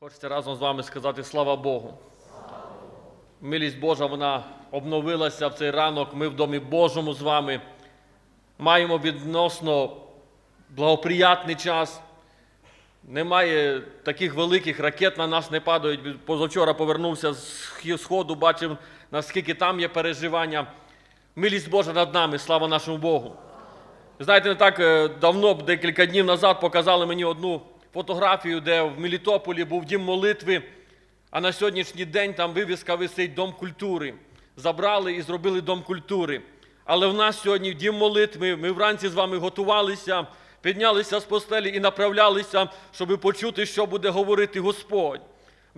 Хочеться разом з вами сказати слава Богу. Милість Божа, вона обновилася в цей ранок. Ми в Домі Божому з вами маємо відносно благоприятний час. Немає таких великих ракет на нас не падають. Позавчора повернувся з сходу, бачив, наскільки там є переживання. Милість Божа над нами, слава нашому Богу. Знаєте, не так е, давно, декілька днів назад, показали мені одну фотографію, де в Мелітополі був дім молитви, а на сьогоднішній день там вивіска висить Дом культури. Забрали і зробили Дом культури. Але в нас сьогодні дім молитви. Ми вранці з вами готувалися, піднялися з постелі і направлялися, щоб почути, що буде говорити Господь.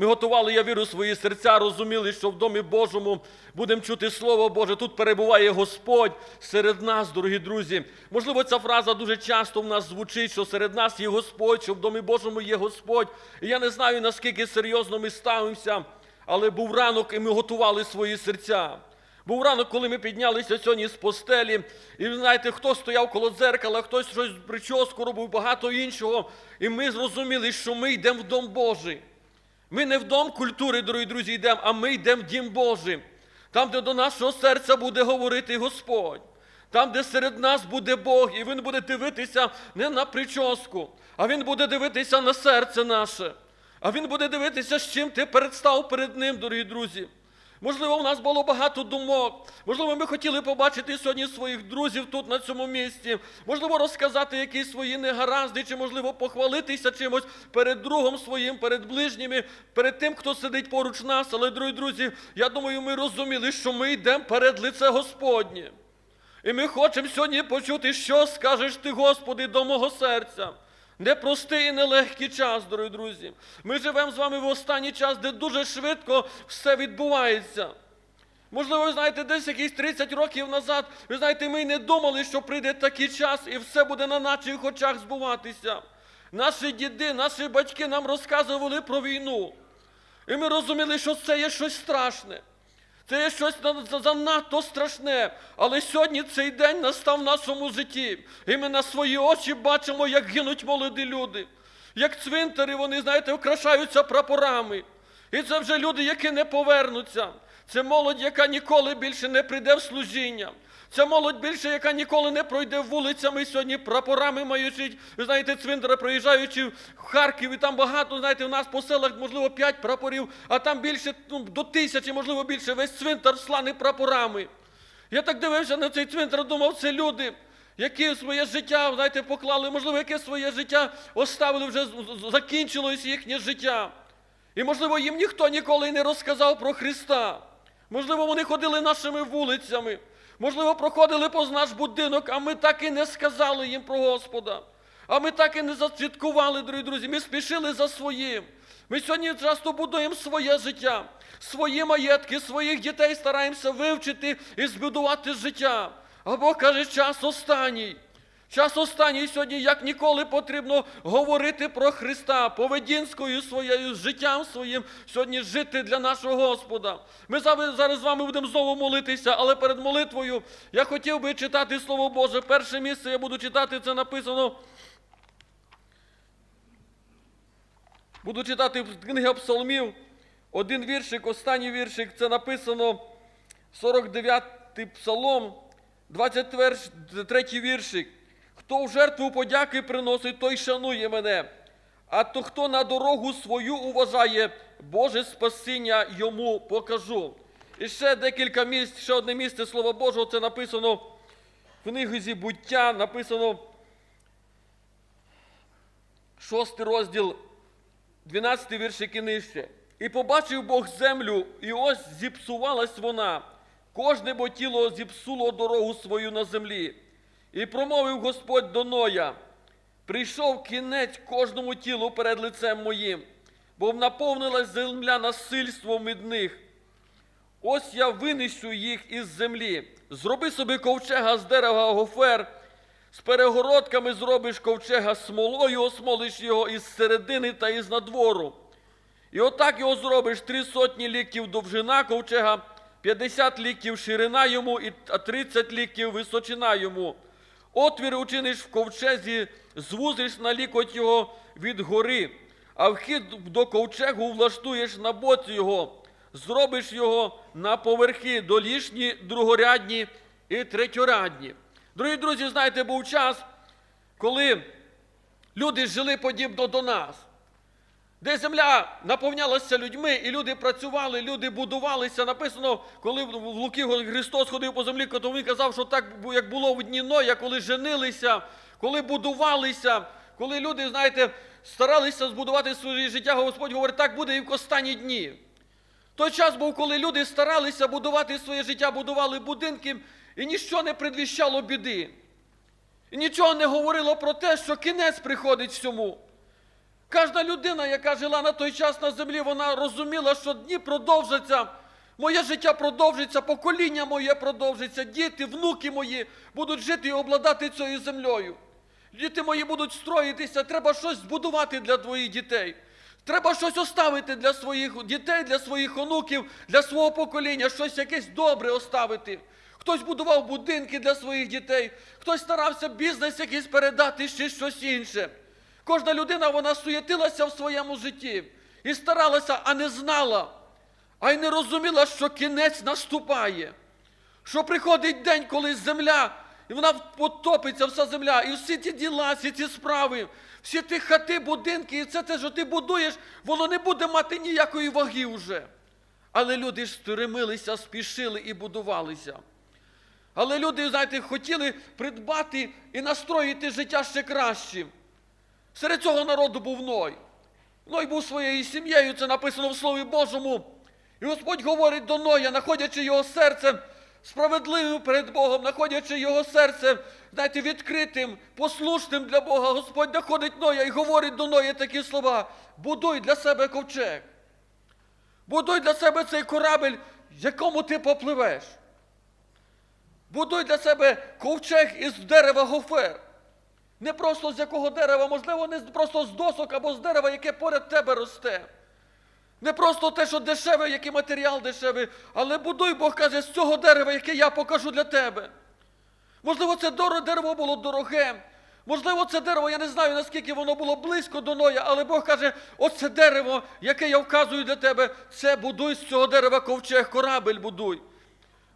Ми готували, я вірю, свої серця, розуміли, що в Домі Божому будемо чути Слово Боже. Тут перебуває Господь серед нас, дорогі друзі. Можливо, ця фраза дуже часто в нас звучить, що серед нас є Господь, що в Домі Божому є Господь. І я не знаю, наскільки серйозно ми ставимося, але був ранок, і ми готували свої серця. Був ранок, коли ми піднялися сьогодні з постелі, і знаєте, хто стояв коло дзеркала, хтось щось прическу робив, багато іншого. І ми зрозуміли, що ми йдемо в Дом Божий. Ми не в дом культури, дорогі друзі, йдемо, а ми йдемо в дім Божий. Там, де до нашого серця буде говорити Господь. Там, де серед нас буде Бог, і Він буде дивитися не на прическу, а Він буде дивитися на серце наше. А Він буде дивитися, з чим ти представ перед Ним, дорогі друзі. Можливо, у нас було багато думок. Можливо, ми хотіли побачити сьогодні своїх друзів тут, на цьому місці. Можливо, розказати якісь свої негаразди, чи, можливо, похвалитися чимось перед другом своїм, перед ближніми, перед тим, хто сидить поруч нас. Але, дорогі друзі, я думаю, ми розуміли, що ми йдемо перед лице Господнє. І ми хочемо сьогодні почути, що скажеш ти, Господи, до мого серця. Непростий і нелегкий час, дорогі друзі. Ми живемо з вами в останній час, де дуже швидко все відбувається. Можливо, ви знаєте, десь якісь 30 років назад, ви знаєте, ми не думали, що прийде такий час і все буде на наших очах збуватися. Наші діди, наші батьки нам розказували про війну. І ми розуміли, що це є щось страшне. Це щось занадто страшне. Але сьогодні цей день настав в нашому житті. І ми на свої очі бачимо, як гинуть молоді люди. Як цвинтари, вони, знаєте, вкрашаються прапорами. І це вже люди, які не повернуться. Це молодь, яка ніколи більше не прийде в служіння. Це молодь більше, яка ніколи не пройде вулицями сьогодні прапорами маючить. Ви знаєте, цвинтара, проїжджаючи в Харків, і там багато, знаєте, в нас по селах, можливо, п'ять прапорів, а там більше ну, до тисячі, можливо, більше. Весь цвинтар сланий прапорами. Я так дивився на цей цвинтар, думав, це люди, які своє життя, знаєте, поклали, можливо, яке своє життя оставили, вже закінчилось їхнє життя. І, можливо, їм ніхто ніколи не розказав про Христа. Можливо, вони ходили нашими вулицями. Можливо, проходили повз наш будинок, а ми так і не сказали їм про Господа. А ми так і не засвідкували, дорогі друзі. Ми спішили за своїм. Ми сьогодні часто будуємо своє життя, свої маєтки, своїх дітей стараємося вивчити і збудувати життя. А Бог каже, час останній. Час останній сьогодні, як ніколи, потрібно говорити про Христа, поведінською своєю, життям своїм сьогодні жити для нашого Господа. Ми зараз з вами будемо знову молитися, але перед молитвою я хотів би читати Слово Боже. Перше місце я буду читати, це написано. Буду читати книги Псалмів. Один віршик, останній віршик, це написано 49-й псалом, 23 віршик. Хто в жертву подяки приносить, той шанує мене. А то, хто на дорогу свою уважає, Боже спасіння йому покажу. І ще декілька місць, ще одне місце Слова Божого, це написано в книзі буття, написано шостий розділ, 12 віршик і. І побачив Бог землю, і ось зіпсувалась вона. Кожне бо тіло зіпсуло дорогу свою на землі. І промовив Господь до Ноя: прийшов кінець кожному тілу перед лицем моїм, бо наповнилась земля насильством від них. Ось я винесу їх із землі. Зроби собі ковчега з дерева гофер, з перегородками зробиш ковчега смолою, осмолиш його із середини та із надвору. І отак його зробиш три сотні ліків довжина ковчега, 50 ліків ширина йому, а 30 ліків височина йому. Отвір учиниш в ковчезі, звузиш на лікоть його від гори, а вхід до ковчегу влаштуєш на боці його, зробиш його на поверхи долішні, другорядні і третьорядні. Дорогі друзі, знаєте, був час, коли люди жили подібно до нас де земля наповнялася людьми, і люди працювали, люди будувалися. Написано, коли в Луки Христос ходив по землі, то він казав, що так як було в дні Ноя, коли женилися, коли будувалися, коли люди, знаєте, старалися збудувати своє життя, Господь говорить, так буде і в останні дні. Той час був, коли люди старалися будувати своє життя, будували будинки, і ніщо не предвіщало біди. І нічого не говорило про те, що кінець приходить всьому. Кожна людина, яка жила на той час на землі, вона розуміла, що дні продовжаться, моє життя продовжиться, покоління моє продовжиться, діти, внуки мої будуть жити і обладати цією землею. Діти мої будуть строїтися, треба щось збудувати для твоїх дітей. Треба щось оставити для своїх дітей, для своїх онуків, для свого покоління, щось якесь добре оставити. Хтось будував будинки для своїх дітей, хтось старався бізнес якийсь передати, ще щось інше. Кожна людина вона суєтилася в своєму житті і старалася, а не знала, а й не розуміла, що кінець наступає. Що приходить день, коли земля, і вона потопиться, вся земля, і всі ті діла, всі ці справи, всі ті хати, будинки, і це те, що ти будуєш, воно не буде мати ніякої ваги вже. Але люди ж стремилися, спішили і будувалися. Але люди, знаєте, хотіли придбати і настроїти життя ще кращим. Серед цього народу був Ной. Ной був своєю сім'єю, це написано в Слові Божому. І Господь говорить до Ноя, знаходячи його серцем справедливим перед Богом, знаходячи його серцем, знаєте, відкритим, послушним для Бога, Господь знаходить Ноя і говорить до Ноя такі слова: будуй для себе ковчег. Будуй для себе цей корабель, якому ти попливеш. Будуй для себе ковчег із дерева гофер. Не просто з якого дерева, можливо, не просто з досок або з дерева, яке поряд тебе росте. Не просто те, що дешеве, який матеріал дешевий, але будуй, Бог каже, з цього дерева, яке я покажу для тебе. Можливо, це дерево було дороге. Можливо, це дерево, я не знаю, наскільки воно було близько до Ноя, але Бог каже, оце дерево, яке я вказую для тебе, це будуй з цього дерева ковчег, корабель будуй.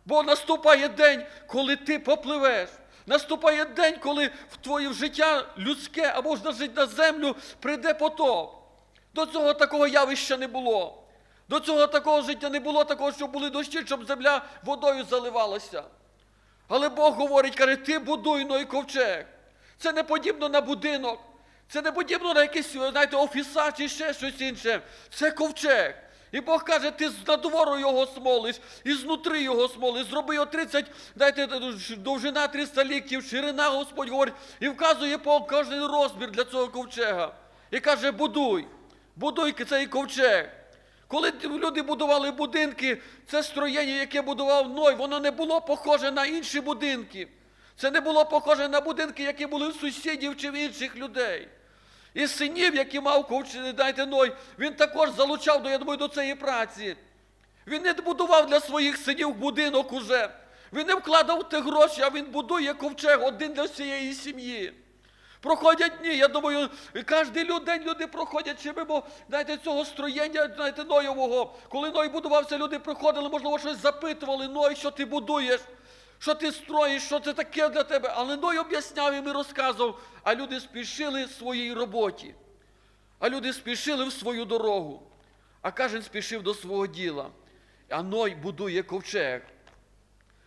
Бо наступає день, коли ти попливеш. Наступає день, коли в твоє життя людське або ж на на землю прийде потоп. До цього такого явища не було. До цього такого життя не було, такого, щоб були дощі, щоб земля водою заливалася. Але Бог говорить, каже, ти будуй ной ковчег. Це не подібно на будинок. Це не подібно на якийсь, знаєте, офіса чи ще щось інше. Це ковчег. І Бог каже, ти з надвору його смолиш, і знутри його смолиш. Зроби його 30, дайте довжина 300 ліктів, ширина, Господь говорить, і вказує по кожен розмір для цього ковчега. І каже, будуй, будуй цей ковчег. Коли люди будували будинки, це строєння, яке будував Ной, воно не було похоже на інші будинки. Це не було похоже на будинки, які були в сусідів чи в інших людей. І синів, які мав ковч- дайте Ной, він також залучав до, я думаю, до цієї праці. Він не будував для своїх синів будинок уже. Він не вкладав ті гроші, а він будує ковчег один для всієї сім'ї. Проходять дні, я думаю, кожен день люди проходять ще мимо, знаєте, цього строєння, знаєте, Нойового. Коли Ной будувався, люди приходили, можливо, щось запитували, Ной, що ти будуєш, що ти строїш, що це таке для тебе. Але Ной об'ясняв їм і розказував, а люди спішили в своїй роботі. А люди спішили в свою дорогу. А кожен спішив до свого діла. А Ной будує ковчег.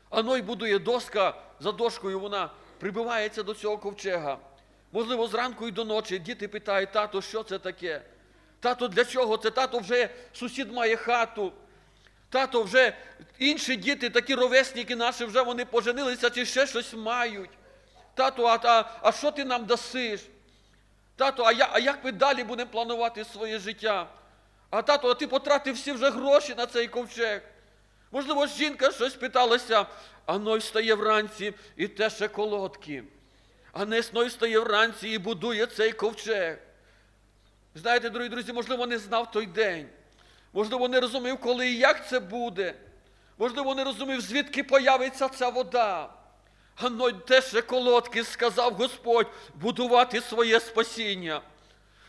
А Ной будує доска за дошкою, вона прибивається до цього ковчега. Можливо, зранку і до ночі діти питають, тато, що це таке? Тато, для чого це? Тато вже сусід має хату. Тато вже інші діти, такі ровесники наші, вже вони поженилися чи ще щось мають. Тато, а, а, а що ти нам дасиш? Тато, а, я, а як ми далі будемо планувати своє життя? А тато, а ти потратив всі вже гроші на цей ковчег. Можливо, жінка щось питалася, а Ной встає вранці і теше колодки. А Нес Ной встає вранці і будує цей ковчег. Знаєте, дорогі друзі, можливо, не знав той день. Можливо, не розумів, коли і як це буде. Можливо, не розумів, звідки появиться ця вода. А Ной теше колодки сказав Господь будувати своє спасіння.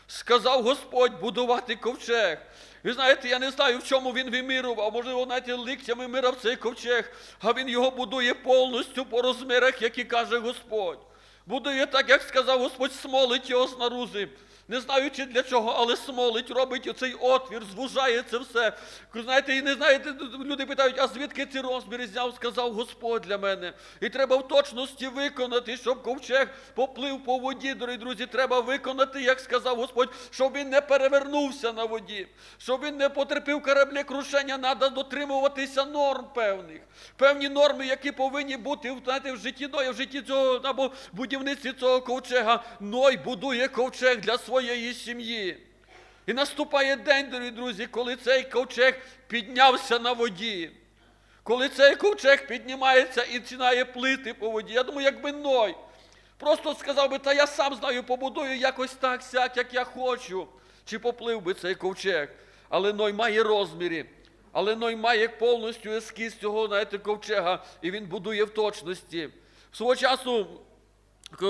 сказав Господь будувати ковчег. Ви знаєте, я не знаю, в чому він вимірував, можливо, знаєте, ликтями мирав цей ковчег, а він його будує повністю по розмірах, які каже Господь. Будує так, як сказав Господь, смолить його знарузи. Не знаю, чи для чого, але смолить, робить оцей отвір, звужає це все. Знаєте, і не знаєте, люди питають, а звідки ці розміри зняв, сказав Господь для мене. І треба в точності виконати, щоб ковчег поплив по воді, дорогі друзі. Треба виконати, як сказав Господь, щоб він не перевернувся на воді, щоб він не потерпів кораблі крушення, треба дотримуватися норм певних. Певні норми, які повинні бути знаєте, в житті Ноя, в житті цього або будівництві цього ковчега. Ной будує ковчег для своєї сім'ї. І наступає день, дорогі друзі, коли цей ковчег піднявся на воді. Коли цей ковчег піднімається і починає плити по воді. Я думаю, якби Ной просто сказав би, та я сам знаю, побудую якось так, сяк, як я хочу. Чи поплив би цей ковчег. Але Ной має розміри. Але Ной має повністю ескіз цього знаєте, ковчега, і він будує в точності. Свого часу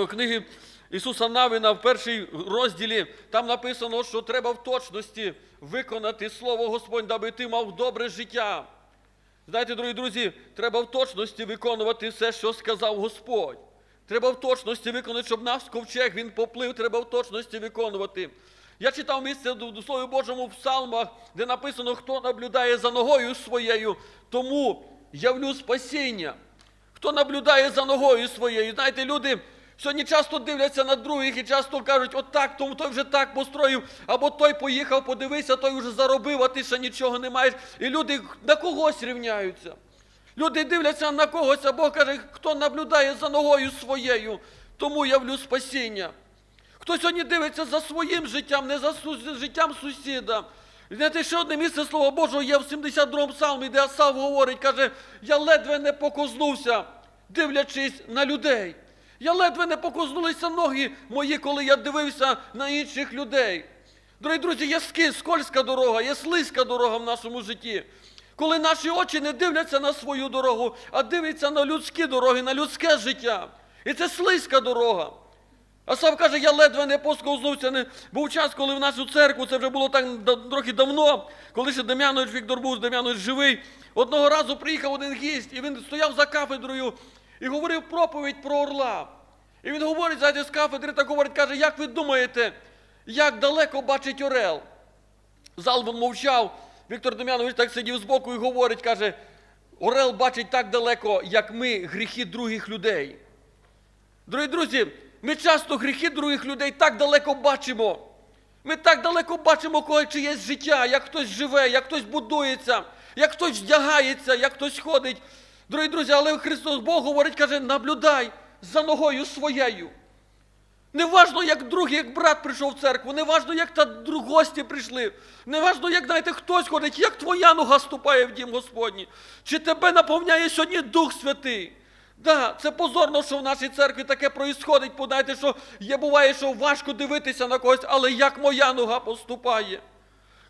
книги Ісуса Навина в першій розділі там написано, що треба в точності виконати Слово Господь, даби ти мав добре життя. Знаєте, дорогі друзі, треба в точності виконувати все, що сказав Господь. Треба в точності виконати, щоб наш ковчег він поплив, треба в точності виконувати. Я читав місце в Слові Божому в псалмах, де написано, хто наблюдає за ногою своєю, тому явлю спасіння. Хто наблюдає за ногою своєю. Знаєте, люди сьогодні часто дивляться на других і часто кажуть, от так, тому той вже так построїв, або той поїхав, подивися, той вже заробив, а ти ще нічого не маєш. І люди на когось рівняються. Люди дивляться на когось, а Бог каже, хто наблюдає за ногою своєю, тому явлю спасіння. Хто сьогодні дивиться за своїм життям, не за життям сусіда. Знаєте, ще одне місце Слова Божого є в 72-му псалмі, де Асав говорить, каже, я ледве не покознувся, дивлячись на людей. Я ледве не покознулися ноги мої, коли я дивився на інших людей. Дорогі друзі, є скользька дорога, є слизька дорога в нашому житті. Коли наші очі не дивляться на свою дорогу, а дивляться на людські дороги, на людське життя. І це слизька дорога. А сам каже, я ледве не посковзнувся. Не... Був час, коли в нашу церкву, це вже було так трохи давно, коли ще Дем'янович Віктор був, Дем'янович живий. Одного разу приїхав один гість, і він стояв за кафедрою і говорив проповідь про орла. І він говорить, знаєте, з кафедри, так говорить, каже, як ви думаєте, як далеко бачить орел? Зал він мовчав. Віктор Дем'янович так сидів збоку і говорить, каже, орел бачить так далеко, як ми гріхи других людей. Дорогі друзі, ми часто гріхи других людей так далеко бачимо. Ми так далеко бачимо кого чиєсь життя, як хтось живе, як хтось будується, як хтось вдягається, як хтось ходить. Дорогі друзі, але Христос Бог говорить, каже, наблюдай за ногою своєю. Не важно, як другий, як брат прийшов в церкву, не важно, як та гості прийшли, не важно, як знаєте, хтось ходить, як твоя нога ступає в дім Господній. Чи тебе наповняє сьогодні Дух Святий? Да, це позорно, що в нашій церкві таке проїсходить, бо знаєте, що є буває, що важко дивитися на когось, але як моя нога поступає.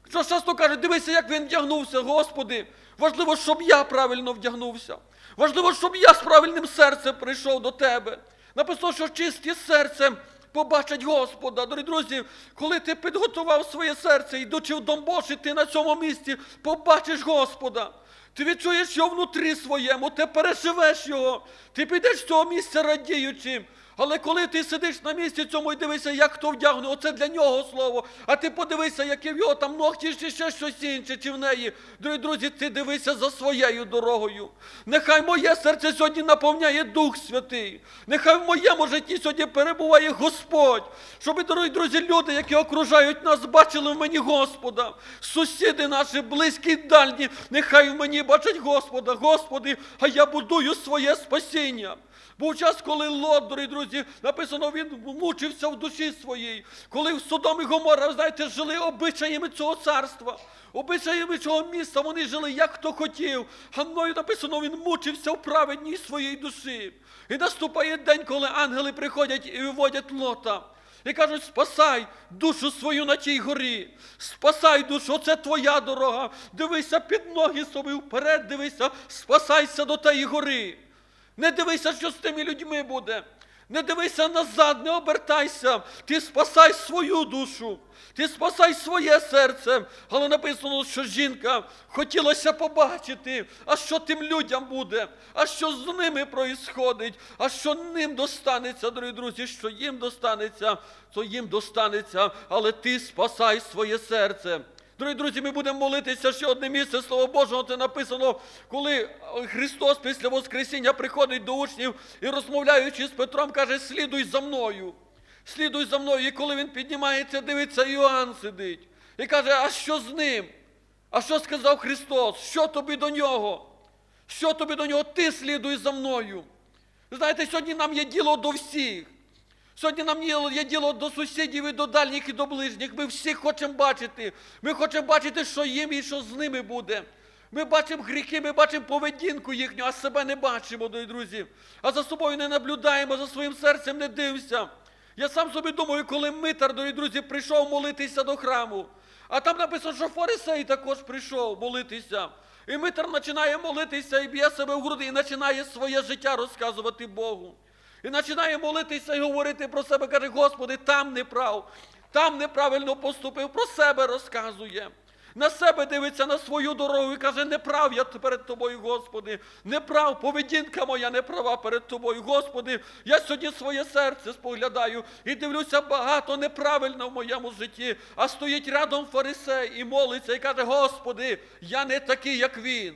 Що часто кажуть, дивися, як він вдягнувся, Господи. Важливо, щоб я правильно вдягнувся. Важливо, щоб я з правильним серцем прийшов до Тебе. Написано, що чисті серцем побачать Господа. Дорогі друзі, коли ти підготував своє серце, йдучи в Дом Божий, ти на цьому місці побачиш Господа. Ти відчуєш його внутрі своєму, ти переживеш його, ти підеш з цього місця радіючи. Але коли ти сидиш на місці цьому і дивишся, як хто вдягне, оце для нього слово. А ти подивися, які в його там ногті чи ще щось інше, чи в неї. Дорогі друзі, ти дивися за своєю дорогою. Нехай моє серце сьогодні наповняє Дух Святий. Нехай в моєму житті сьогодні перебуває Господь. Щоб, дорогі друзі, люди, які окружають нас, бачили в мені Господа. Сусіди наші, близькі, дальні, нехай в мені бачать Господа. Господи, а я будую своє спасіння. Був час, коли Лот, дорогі друзі, написано, він мучився в душі своїй. Коли в Содом і Гомора, знаєте, жили обичаями цього царства, обичаями цього міста, вони жили, як хто хотів. А мною написано, він мучився в праведній своїй душі. І наступає день, коли ангели приходять і виводять Лота. І кажуть, спасай душу свою на тій горі, спасай душу, це твоя дорога. Дивися під ноги собі вперед, дивися, спасайся до тієї гори. Не дивися, що з тими людьми буде. Не дивися назад, не обертайся. Ти спасай свою душу, ти спасай своє серце. Але написано, що жінка хотілося побачити, а що тим людям буде, а що з ними проїсходить, а що ним достанеться, дорогі друзі, що їм достанеться, то їм достанеться, але ти спасай своє серце. Дорогі друзі, ми будемо молитися ще одне місце Слова Божого. Це написано, коли Христос після Воскресіння приходить до учнів і розмовляючи з Петром, каже: слідуй за мною. Слідуй за мною. І коли він піднімається, дивиться, Іоанн сидить. І каже, а що з ним? А що сказав Христос? Що тобі до нього? Що тобі до нього? Ти слідуй за мною. Знаєте, сьогодні нам є діло до всіх. Сьогодні нам є, діло до сусідів і до дальніх, і до ближніх. Ми всіх хочемо бачити. Ми хочемо бачити, що їм і що з ними буде. Ми бачимо гріхи, ми бачимо поведінку їхню, а себе не бачимо, друзі. А за собою не наблюдаємо, за своїм серцем не дивимося. Я сам собі думаю, коли митар, дорогі друзі, прийшов молитися до храму. А там написано, що фарисей також прийшов молитися. І митар починає молитися і б'є себе в груди, і починає своє життя розказувати Богу. І починає молитися і говорити про себе, каже, Господи, там не прав, там неправильно поступив, про себе розказує. На себе дивиться на свою дорогу і каже, не прав я перед тобою, Господи, не прав, поведінка моя не права перед тобою, Господи. Я сьогодні своє серце споглядаю і дивлюся багато неправильно в моєму житті. А стоїть рядом фарисей і молиться, і каже, Господи, я не такий, як він.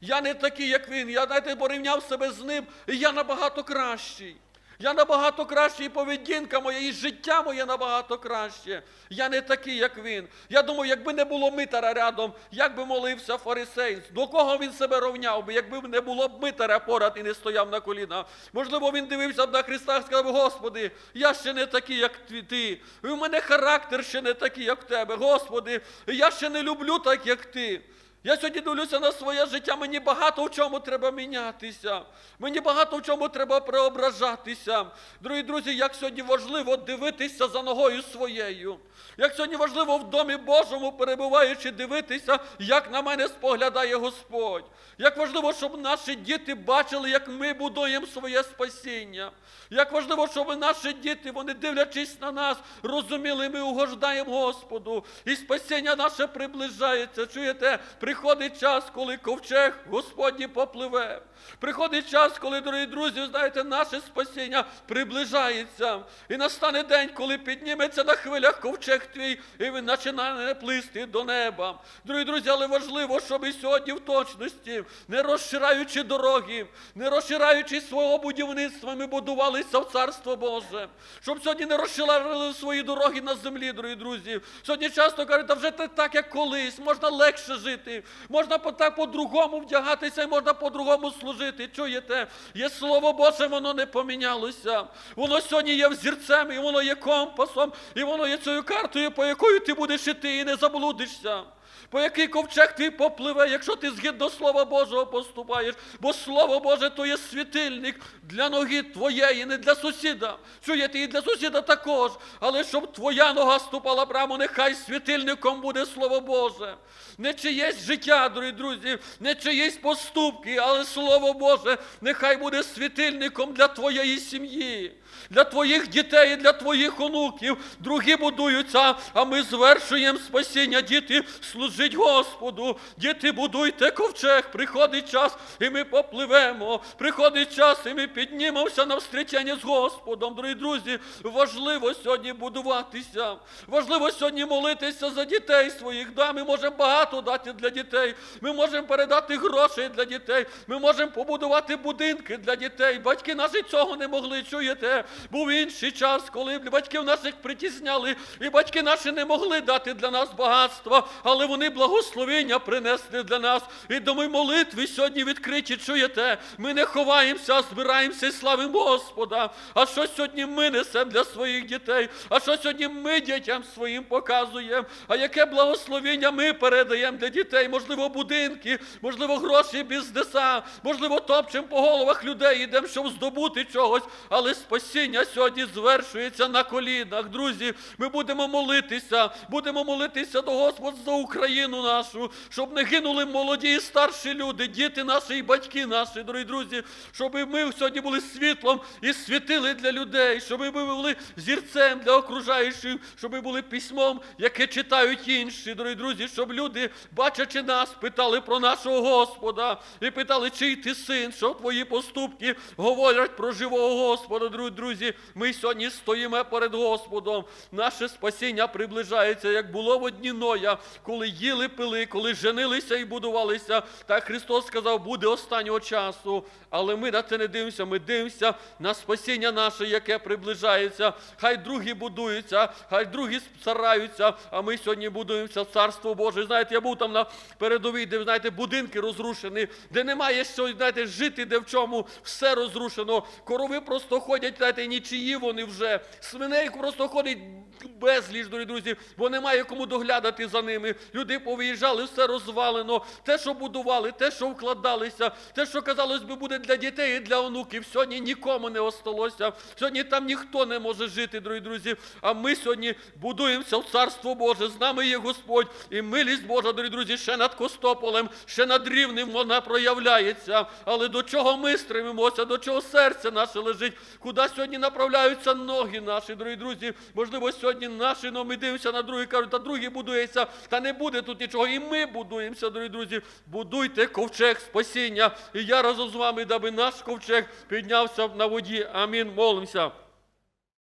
Я не такий, як він. Я знаєте, порівняв себе з ним, і я набагато кращий. Я набагато кращий, і поведінка моя, і життя моє набагато краще. Я не такий, як він. Я думаю, якби не було митара рядом, як би молився фарисей, до кого він себе ровняв би, якби не було б митаря поряд і не стояв на колінах. Можливо, він дивився б на Христа і сказав, Господи, я ще не такий, як ти. В мене характер ще не такий, як в тебе. Господи, я ще не люблю так, як ти. Я сьогодні дивлюся на своє життя, мені багато в чому треба мінятися. Мені багато в чому треба преображатися. Дорогі друзі, як сьогодні важливо дивитися за ногою своєю. Як сьогодні важливо в домі Божому, перебуваючи, дивитися, як на мене споглядає Господь. Як важливо, щоб наші діти бачили, як ми будуємо своє спасіння. Як важливо, щоб наші діти, вони дивлячись на нас, розуміли, ми угождаємо Господу. І спасіння наше приближається. Чуєте, приходить час, коли ковчег Господній попливе. Приходить час, коли, дорогі друзі, знаєте, наше спасіння приближається. І настане день, коли підніметься на хвилях ковчег твій, і він починає плисти до неба. Дорогі друзі, але важливо, щоб і сьогодні в точності, не розшираючи дороги, не розшираючи свого будівництва, ми будувалися в Царство Боже. Щоб сьогодні не розширили свої дороги на землі, дорогі друзі. Сьогодні часто кажуть, та вже так, як колись, можна легше жити, можна так по-другому вдягатися і можна по-другому служити. Чуєте? Є Слово Боже, воно не помінялося. Воно сьогодні є взірцем, і воно є компасом, і воно є цією картою, по якою ти будеш іти і не заблудишся. По який ковчег твій попливе, якщо ти згідно Слова Божого поступаєш, бо Слово Боже то є світильник для ноги твоєї, не для сусіда. Чуєте, і для сусіда також. Але щоб твоя нога ступала прямо, нехай світильником буде Слово Боже. Не чиєсь життя, дорогі друзі, не чиїсь поступки, але Слово Боже, нехай буде світильником для твоєї сім'ї, для твоїх дітей, для твоїх онуків. Другі будуються, а ми звершуємо спасіння. Діти, служить Господу. Діти, будуйте ковчег. Приходить час, і ми попливемо. Приходить час, і ми піднімемося на встречення з Господом. Дорогі друзі, важливо сьогодні будуватися. Важливо сьогодні молитися за дітей своїх. Да, ми можемо багато дати для дітей. Ми можемо передати гроші для дітей. Ми можемо побудувати будинки для дітей. Батьки наші цього не могли. Чуєте? Був інший час, коли батьків наших притісняли, і батьки наші не могли дати для нас багатства, але вони благословення принесли для нас. І до ми молитви сьогодні відкриті. Чуєте? Ми не ховаємося, а збираємося і славимо Господа. А що сьогодні ми несемо для своїх дітей? А що сьогодні ми дітям своїм показуємо? А яке благословення ми передаємо для дітей? Можливо, будинки, можливо, гроші, бізнеса, можливо, топчемо по головах людей, йдемо, щоб здобути чогось, але спасіння спасіння сьогодні звершується на колінах. Друзі, ми будемо молитися, будемо молитися до Господа за Україну нашу, щоб не гинули молоді і старші люди, діти наші і батьки наші, дорогі друзі, щоб ми сьогодні були світлом і світили для людей, щоб ми були зірцем для окружаючих, щоб ми були письмом, яке читають інші, дорогі друзі, щоб люди, бачачи нас, питали про нашого Господа і питали, чий ти син, що твої поступки говорять про живого Господа, дорогі друзі. Ми сьогодні стоїмо перед Господом. Наше спасіння приближається, як було в одні Ноя, коли їли, пили, коли женилися і будувалися. Так Христос сказав, буде останнього часу. Але ми на це не дивимося, ми дивимося на спасіння наше, яке приближається. Хай другі будуються, хай другі стараються, а ми сьогодні будуємося Царство Боже. Знаєте, я був там на передовій, де знаєте, будинки розрушені, де немає що знаєте, жити, де в чому все розрушено. Корови просто ходять, знаєте, нічиї вони вже. Свиней просто ходить безліч, дорогі друзі, бо немає кому доглядати за ними. Люди повиїжджали, все розвалено. Те, що будували, те, що вкладалися, те, що казалось би, буде для дітей і для онуків. Сьогодні нікому не осталося. Сьогодні там ніхто не може жити, дорогі друзі. А ми сьогодні будуємося в Царство Боже. З нами є Господь. І милість Божа, дорогі друзі, ще над Костополем, ще над рівнем вона проявляється. Але до чого ми стремимося, до чого серце наше лежить, куди сьогодні направляються ноги наші, дорогі друзі. Можливо, сьогодні наші, ну ми дивимося на другі, кажуть, та другі будується, та не буде тут нічого. І ми будуємося, дорогі друзі. Будуйте ковчег спасіння. І я разом з вами, даби наш ковчег піднявся на воді. Амінь. Молимося.